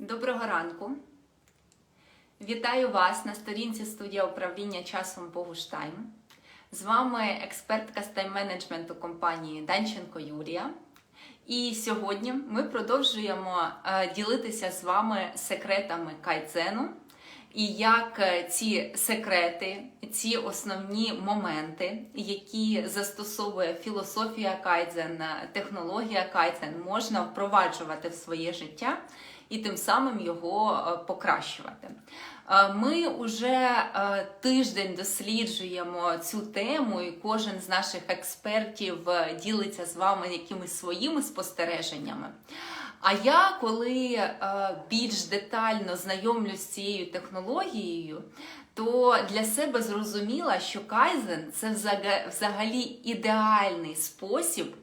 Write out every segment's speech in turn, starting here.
Доброго ранку. Вітаю вас на сторінці студія управління часом Богуштайм. З вами експертка з тайм-менеджменту компанії Данченко Юлія. І сьогодні ми продовжуємо е, ділитися з вами секретами кайдзену і як е, ці секрети, ці основні моменти, які застосовує філософія кайдзен, е, технологія кайдзен, можна впроваджувати в своє життя і тим самим його е, покращувати. Е, Ми вже тиждень досліджуємо цю тему, і кожен з наших експертів е, ділиться з вами якимись своїми спостереженнями. А я, коли е, більш детально знайомлюсь з цією технологією, то для себе зрозуміла, що кайзен це взагалі ідеальний спосіб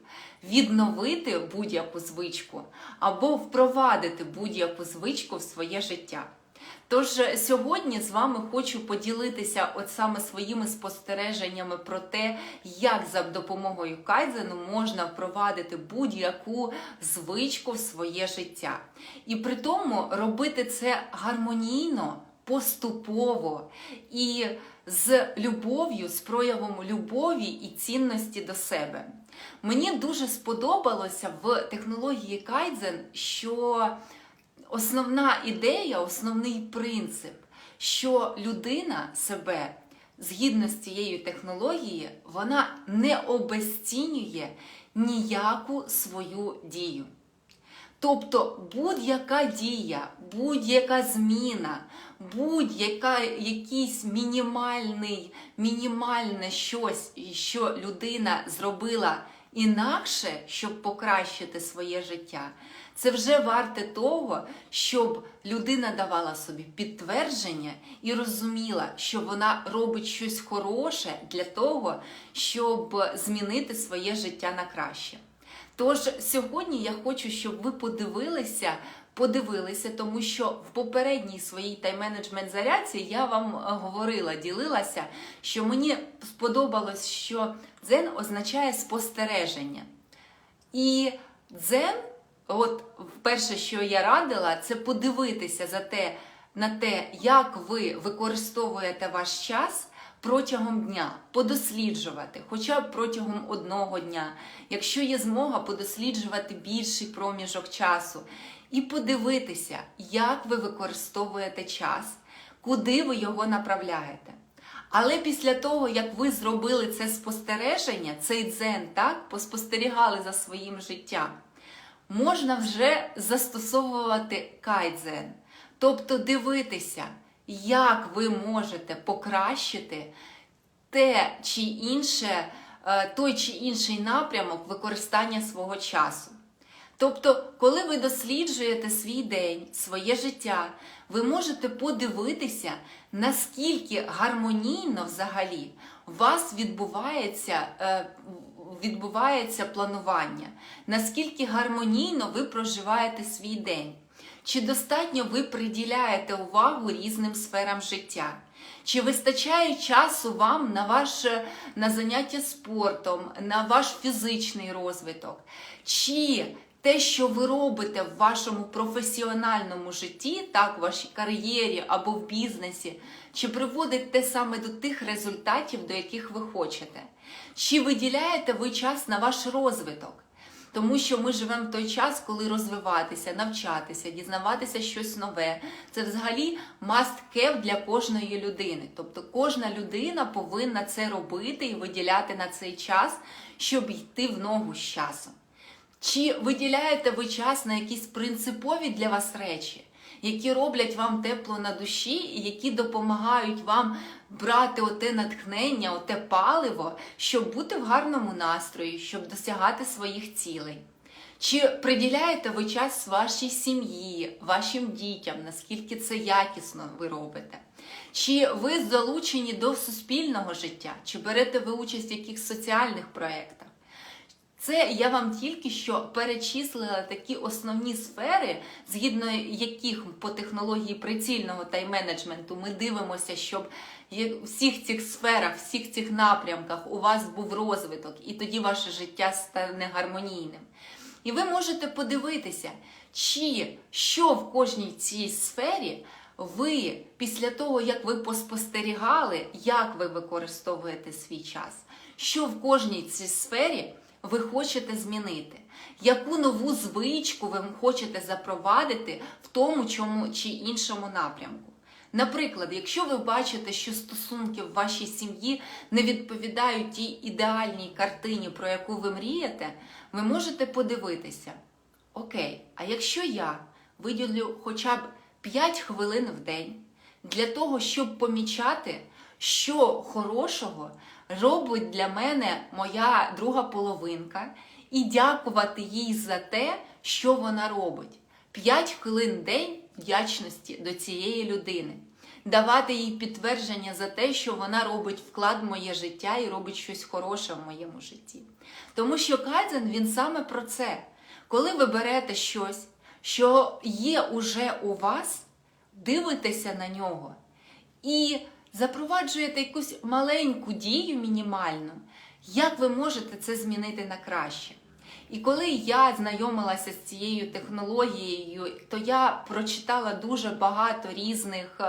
відновити будь-яку звичку або впровадити будь-яку звичку в своє життя. Тож е, сьогодні з вами хочу поділитися от саме своїми спостереженнями про те, як за допомогою кайдзену можна впровадити будь-яку звичку в своє життя. І при тому робити це гармонійно, поступово і з любов'ю, з проявом любові і цінності до себе. Мені дуже сподобалося в технології кайдзен, що основна ідея, основний принцип, що людина себе згідно з цією технологією, вона не обесцінює ніяку свою дію. Тобто будь-яка дія, будь-яка зміна, будь-яка якийсь мінімальний, мінімальне щось, що людина зробила інакше, щоб покращити своє життя, це вже варте того, щоб людина давала собі підтвердження і розуміла, що вона робить щось хороше для того, щоб змінити своє життя на краще. Тож сьогодні я хочу, щоб ви подивилися, подивилися, тому що в попередній своїй тайм-менеджмент зарядці я вам е, говорила, ділилася, що мені сподобалось, що дзен означає спостереження. І дзен, от перше, що я радила, це подивитися за те, на те, як ви використовуєте ваш час протягом дня, подосліджувати, хоча б протягом одного дня, якщо є змога, подосліджувати більший проміжок часу, і подивитися, як ви використовуєте час, куди ви його направляєте. Але після того, як ви зробили це спостереження, цей дзен, так, поспостерігали за своїм життям, можна вже застосовувати кайдзен, тобто дивитися, як ви можете покращити те чи інше, е, той чи інший напрямок використання свого часу. Тобто, коли ви досліджуєте свій день, своє життя, ви можете подивитися, наскільки гармонійно взагалі у вас відбувається, е, відбувається планування, наскільки гармонійно ви проживаєте свій день. Чи достатньо ви приділяєте увагу різним сферам життя? Чи вистачає часу вам на ваше на заняття спортом, на ваш фізичний розвиток? Чи те, що ви робите в вашому професіональному житті, так, в вашій кар'єрі або в бізнесі, чи приводить те саме до тих результатів, до яких ви хочете? Чи виділяєте ви час на ваш розвиток? Тому що ми живемо в той час, коли розвиватися, навчатися, дізнаватися щось нове. Це взагалі must have для кожної людини. Тобто кожна людина повинна це робити і виділяти на цей час, щоб йти в ногу з часом. Чи виділяєте ви час на якісь принципові для вас речі, які роблять вам тепло на душі і які допомагають вам брати оте натхнення, оте паливо, щоб бути в гарному настрої, щоб досягати своїх цілей? Чи приділяєте ви час вашій сім'ї, вашим дітям, наскільки це якісно ви робите? Чи ви залучені до суспільного життя, чи берете ви участь в якихось соціальних проєктах? Це я вам тільки що перечислила такі основні сфери, згідно яких по технології прицільного тайм-менеджменту ми дивимося, щоб в всіх цих сферах, всіх цих напрямках у вас був розвиток, і тоді ваше життя стане гармонійним. І ви можете подивитися, чи що в кожній цій сфері ви після того, як ви поспостерігали, як ви використовуєте свій час, що в кожній цій сфері ви хочете змінити, яку нову звичку ви хочете запровадити в тому чому чи іншому напрямку. Наприклад, якщо ви бачите, що стосунки в вашій сім'ї не відповідають тій ідеальній картині, про яку ви мрієте, ви можете подивитися: Окей, а якщо я виділю хоча б 5 хвилин в день для того, щоб помічати, що хорошого робить для мене моя друга половинка, і дякувати їй за те, що вона робить. 5 хвилин день вдячності до цієї людини. Давати їй підтвердження за те, що вона робить вклад в моє життя і робить щось хороше в моєму житті. Тому що кайдзен він саме про це. Коли ви берете щось, що є уже у вас, дивитеся на нього і запроваджуєте якусь маленьку дію мінімальну, як ви можете це змінити на краще. І коли я знайомилася з цією технологією, то я прочитала дуже багато різних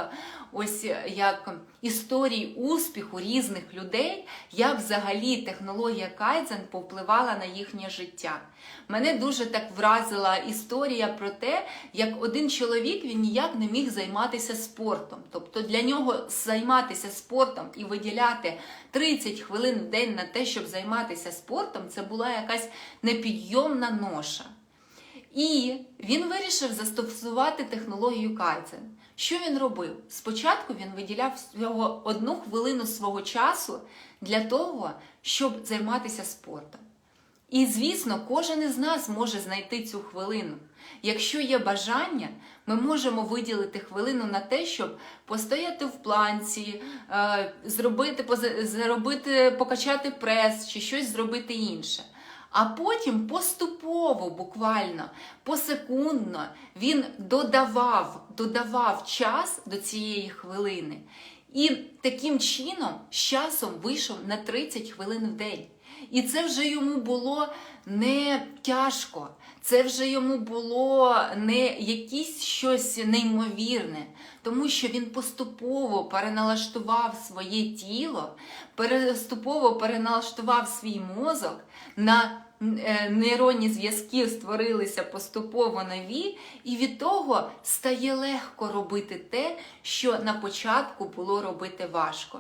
ось як історій успіху різних людей, як взагалі технологія Кайдзен повпливала на їхнє життя. Мене дуже так вразила історія про те, як один чоловік він ніяк не міг займатися спортом. Тобто для нього займатися спортом і виділяти 30 хвилин в день на те, щоб займатися спортом, це була якась непідйомна ноша. І він вирішив застосувати технологію Кайдзен. Що він робив? Спочатку він виділяв всього одну хвилину свого часу для того, щоб займатися спортом. І, звісно, кожен із нас може знайти цю хвилину. Якщо є бажання, ми можемо виділити хвилину на те, щоб постояти в планці, е, зробити, зробити, покачати прес чи щось зробити інше. А потім поступово, буквально посекундно, він додавав, додавав час до цієї хвилини. І таким чином з часом вийшов на 30 хвилин в день. І це вже йому було не тяжко, це вже йому було не якесь щось неймовірне, тому що він поступово переналаштував своє тіло, поступово переналаштував свій мозок на е, нейронні зв'язки створилися поступово нові, і від того стає легко робити те, що на початку було робити важко.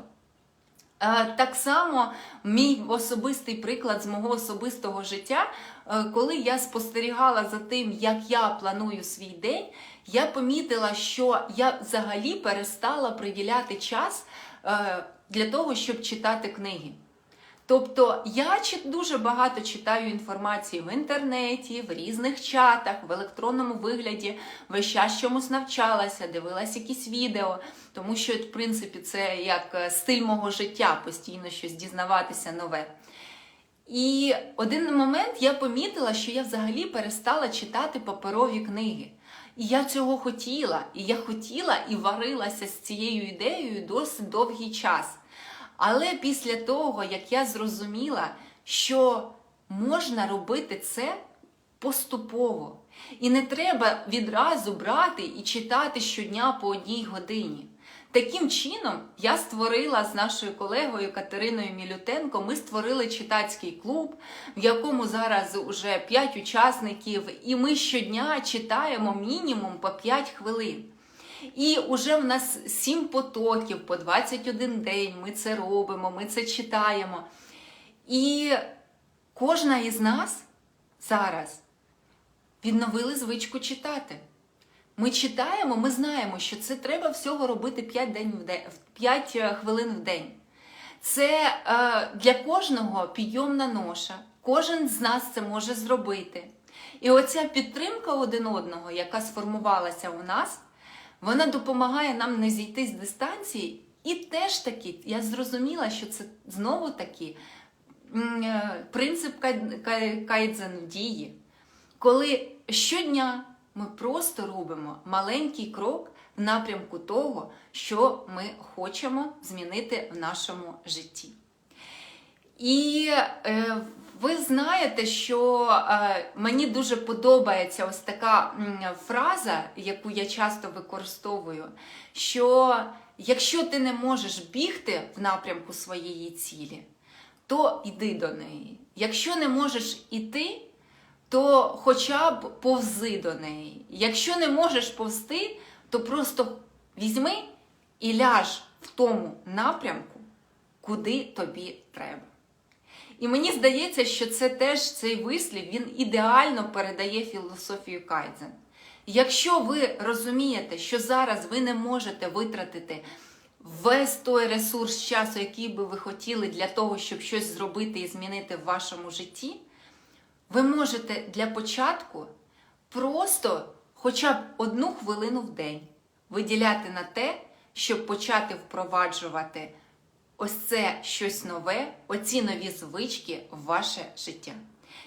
Е, Так само мій особистий приклад з мого особистого життя, е, коли я спостерігала за тим, як я планую свій день, я помітила, що я взагалі перестала приділяти час е, для того, щоб читати книги. Тобто я дуже багато читаю інформації в інтернеті, в різних чатах, в електронному вигляді, весь час чомусь навчалася, дивилась якісь відео, тому що, в принципі, це як е, стиль мого життя, постійно щось дізнаватися нове. І один момент я помітила, що я взагалі перестала читати паперові книги. І я цього хотіла, і я хотіла і варилася з цією ідеєю досить довгий час. Але після того, як я зрозуміла, що можна робити це поступово, і не треба відразу брати і читати щодня по одній годині. Таким чином, я створила з нашою колегою Катериною Мілютенко, ми створили читацький клуб, в якому зараз уже 5 учасників, і ми щодня читаємо мінімум по 5 хвилин. І вже в нас 7 потоків по 21 день. Ми це робимо, ми це читаємо. І кожна із нас зараз відновили звичку читати. Ми читаємо, ми знаємо, що це треба всього робити 5, день в день, 5 хвилин в день. Це е, для кожного підйомна ноша. Кожен з нас це може зробити. І оця підтримка один одного, яка сформувалася у нас, вона допомагає нам не зійти з дистанції. І теж таки я зрозуміла, що це знову таки е, принцип кай- кай- кайдзен дії. Коли щодня ми просто робимо маленький крок в напрямку того, що ми хочемо змінити в нашому житті. І е, Ви знаєте, що е, мені дуже подобається ось така фраза, яку я часто використовую, що якщо ти не можеш бігти в напрямку своєї цілі, то йди до неї. Якщо не можеш іти, то хоча б повзи до неї. Якщо не можеш повзти, то просто візьми і ляж в тому напрямку, куди тобі треба. І мені здається, що це теж цей вислів він ідеально передає філософію Кайдзен. Якщо ви розумієте, що зараз ви не можете витратити весь той ресурс часу, який би ви хотіли для того, щоб щось зробити і змінити в вашому житті, ви можете для початку просто хоча б одну хвилину в день виділяти на те, щоб почати впроваджувати ось це щось нове, оці нові звички в ваше життя.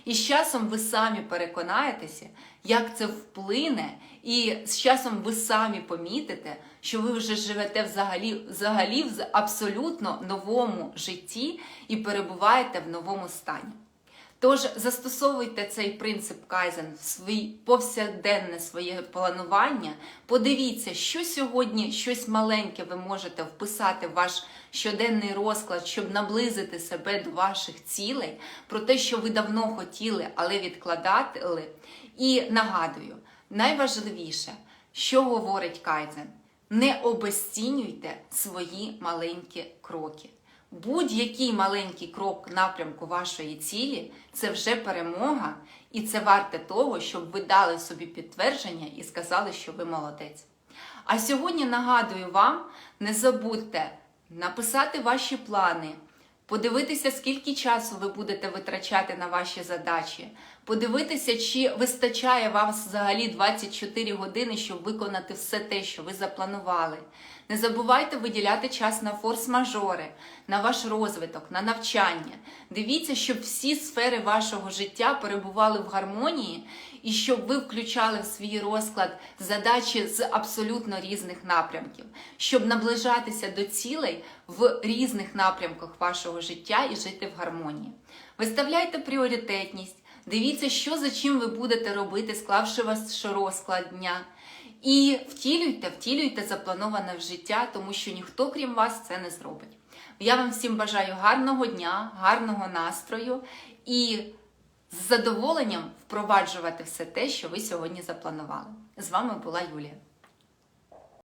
І з часом ви самі переконаєтеся, як це вплине, і з часом ви самі помітите, що ви вже живете взагалі, взагалі в абсолютно новому житті і перебуваєте в новому стані. Тож застосовуйте цей принцип Кайзен в свій повсякденне своє планування. Подивіться, що сьогодні щось маленьке ви можете вписати в ваш щоденний розклад, щоб наблизити себе до ваших цілей, про те, що ви давно хотіли, але відкладали. І нагадую, найважливіше, що говорить Кайзен, не обесцінюйте свої маленькі кроки. Будь-який маленький крок напрямку вашої цілі це вже перемога, і це варте того, щоб ви дали собі підтвердження і сказали, що ви молодець. А сьогодні нагадую вам: не забудьте написати ваші плани, подивитися, скільки часу ви будете витрачати на ваші задачі, подивитися, чи вистачає вам взагалі 24 години, щоб виконати все те, що ви запланували. Не забувайте виділяти час на форс-мажори, на ваш розвиток, на навчання. Дивіться, щоб всі сфери вашого життя перебували в гармонії і щоб ви включали в свій розклад задачі з абсолютно різних напрямків, щоб наближатися до цілей в різних напрямках вашого життя і жити в гармонії. Виставляйте пріоритетність, дивіться, що за чим ви будете робити, склавши ваш розклад дня. І втілюйте, втілюйте заплановане в життя, тому що ніхто, крім вас, це не зробить. Я вам всім бажаю гарного дня, гарного настрою і з задоволенням впроваджувати все те, що ви сьогодні запланували. З вами була Юлія.